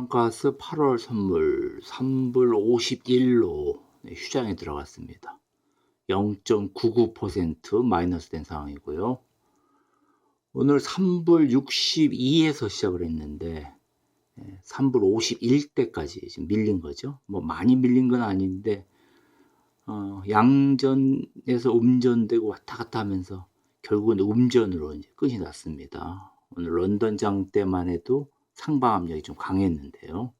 천연가스 8월 선물 3불 51로 휴장에 들어갔습니다. 0.99% 마이너스 된 상황이고요. 오늘 3불 62에서 시작을 했는데 3불 51대까지 지금 밀린 거죠. 뭐 많이 밀린 건 아닌데 어, 양전에서 음전되고 왔다 갔다 하면서 결국은 음전으로 이제 끝이 났습니다. 오늘 런던 장 때만 해도 상방 압력이 좀 강했는데요.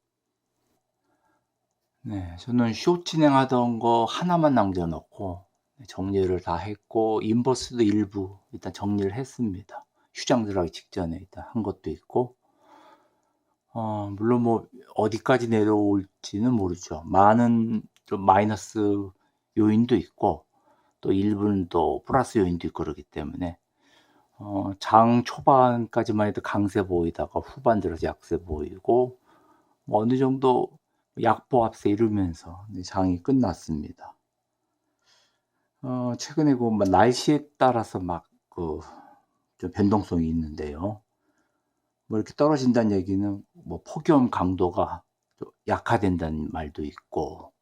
네, 저는 쇼 진행하던 거 하나만 남겨놓고 정리를 다 했고 인버스도 일부 일단 정리를 했습니다. 휴장 들어가기 직전에 일단 한 것도 있고 어, 물론 뭐 어디까지 내려올지는 모르죠. 많은 좀 마이너스 요인도 있고 또 일부는 또 플러스 요인도 있고 그러기 때문에 어, 장 초반까지만 해도 강세 보이다가 후반 들어서 약세 보이고 뭐 어느 정도 약보 합세 이루면서 장이 끝났습니다. 어, 최근에 그뭐 날씨에 따라서 막그 변동성이 있는데요. 뭐 이렇게 떨어진다는 얘기는 뭐 폭염 강도가 약화된다는 말도 있고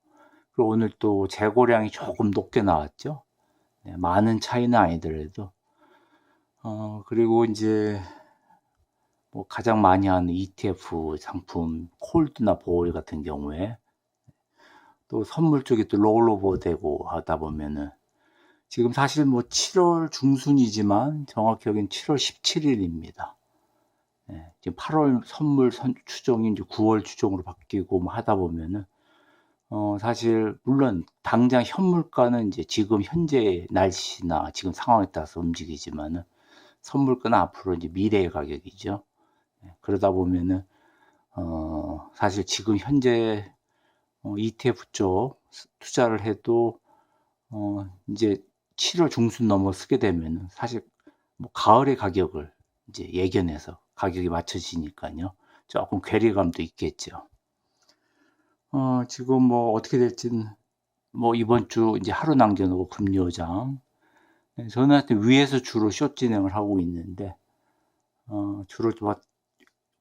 그리고 오늘 또 재고량이 조금 높게 나왔죠. 네, 많은 차이는 아니더라도 어, 그리고 이제 뭐 가장 많이 하는 ETF 상품 콜드나 보월 같은 경우에 또 선물 쪽에 또 롤오버 되고 하다 보면은 지금 사실 뭐 7월 중순이지만 정확히 여긴 7월 17일입니다. 네, 지금 8월 선물 선, 추정이 이제 9월 추정으로 바뀌고 뭐 하다 보면은 어, 사실 물론 당장 현물가는 이제 지금 현재 날씨나 지금 상황에 따라서 움직이지만은 선물권 앞으로 이제 미래의 가격이죠. 네, 그러다 보면은 어, 사실 지금 현재 어, ETF 쪽 투자를 해도 어, 이제 7월 중순 넘어 쓰게 되면 사실 뭐 가을의 가격을 이제 예견해서 가격이 맞춰지니까요. 조금 괴리감도 있겠죠. 어, 지금 뭐 어떻게 될지는 뭐 이번 주 이제 하루 남겨놓고 금요장 네, 저는 하여튼 위에서 주로 숏 진행을 하고 있는데 어, 주로 뭐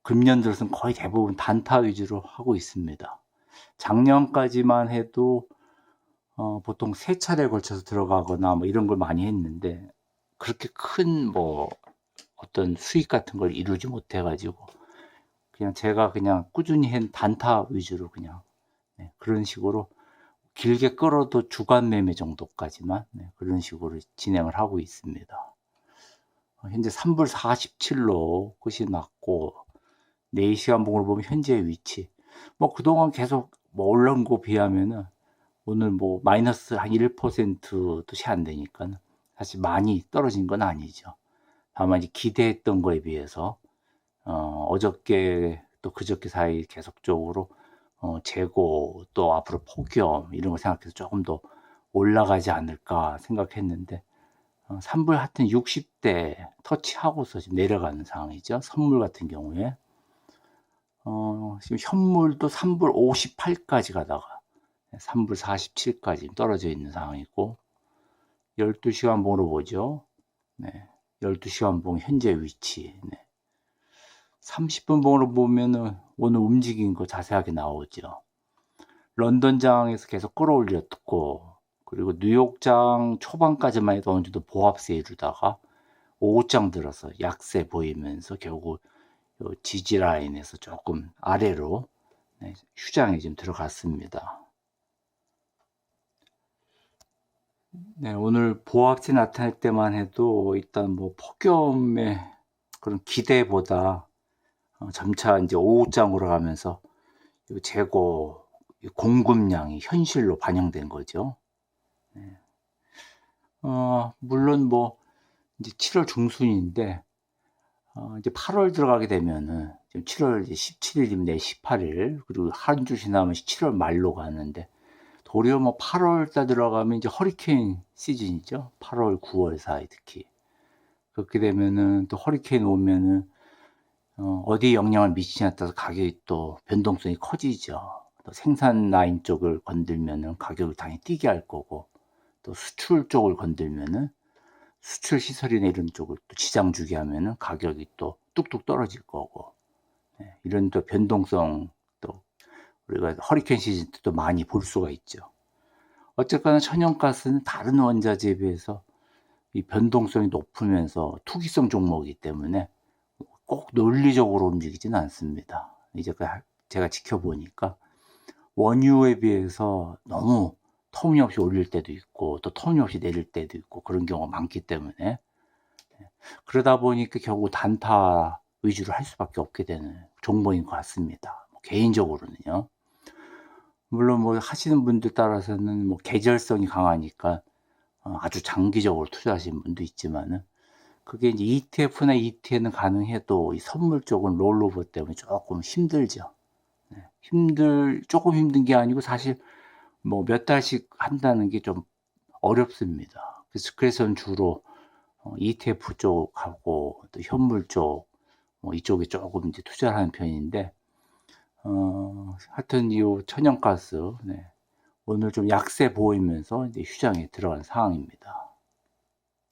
금년 들어서는 거의 대부분 단타 위주로 하고 있습니다. 작년까지만 해도 어, 보통 세 차례에 걸쳐서 들어가거나 뭐 이런 걸 많이 했는데 그렇게 큰 뭐 어떤 수익 같은 걸 이루지 못해 가지고 그냥 제가 그냥 꾸준히 한 단타 위주로 그냥 네, 그런 식으로 길게 끌어도 주간 매매 정도까지만 네, 그런 식으로 진행을 하고 있습니다. 어, 현재 3불 47로 끝이 났고 4시간 봉으로 보면 현재 위치 뭐 그동안 계속 뭐 올라온 거 비하면은 오늘 뭐 마이너스 한 1%도 채 안 되니까 사실 많이 떨어진 건 아니죠. 다만 이제 기대했던 거에 비해서 어, 어저께 또 그저께 사이 계속적으로 어, 재고 또 앞으로 폭염 이런 거 생각해서 조금 더 올라가지 않을까 생각했는데 어, 산불 하여튼 60대 터치하고서 지금 내려가는 상황이죠. 선물 같은 경우에 어, 지금 현물도 3불 58까지 가다가 3불 47까지 떨어져 있는 상황이고 12시간 봉으로 보죠. 네, 12시간 봉 현재 위치 네. 30분 봉으로 보면은 오늘 움직인 거 자세하게 나오죠. 런던장에서 계속 끌어올렸고 그리고 뉴욕장 초반까지만 해도 어느 정도 보합세 이루다가 오후장 들어서 약세 보이면서 결국 지지 라인에서 조금 아래로 네, 휴장에 지금 들어갔습니다. 네, 오늘 보합세 나타날 때만 해도 일단 뭐 폭염의 그런 기대보다 어, 점차 이제 오후장으로 가면서 재고 공급량이 현실로 반영된 거죠. 네. 어, 물론 뭐 이제 7월 중순인데 어, 이제 8월 들어가게 되면은 지금 7월 이제 17일이면 내 18일 그리고 한 주 지나면 7월 말로 가는데 도리어 뭐 8월 달 들어가면 이제 허리케인 시즌이죠. 8월, 9월 사이 특히 그렇게 되면은 또 허리케인 오면은 어, 디에 영향을 미치냐에 따라서 가격이 또 변동성이 커지죠. 또 생산 라인 쪽을 건들면은 가격을 당연히 뛰게 할 거고 또 수출 쪽을 건들면은 수출 시설이나 이런 쪽을 또 지장 주게 하면은 가격이 또 뚝뚝 떨어질 거고 네, 이런 또 변동성 우리가 허리케인 시즌 때도 많이 볼 수가 있죠. 어쨌거나 천연가스는 다른 원자재에 비해서 이 변동성이 높으면서 투기성 종목이기 때문에 꼭 논리적으로 움직이지는 않습니다. 이제 그 하- 제가 지켜보니까 원유에 비해서 너무 터무니없이 올릴 때도 있고 또 터무니없이 내릴 때도 있고 그런 경우가 많기 때문에 그러다 보니까 결국 단타 위주로 할 수밖에 없게 되는 종목인 것 같습니다. 뭐 개인적으로는요. 물론 뭐 하시는 분들 따라서는 뭐 계절성이 강하니까 어, 아주 장기적으로 투자하시는 분도 있지만은 그게 이제 ETF나 ETN은 가능해도 이 선물 쪽은 롤오버 때문에 조금 힘들죠. 네, 힘들 조금 힘든 게 아니고 사실 뭐 몇 달씩 한다는 게 좀 어렵습니다. 그래서 그래서는 주로 어, ETF 쪽하고 또 현물 쪽, 뭐 이쪽에 조금 이제 투자를 하는 편인데, 어, 하여튼 이 천연가스, 네. 오늘 좀 약세 보이면서 이제 휴장에 들어간 상황입니다.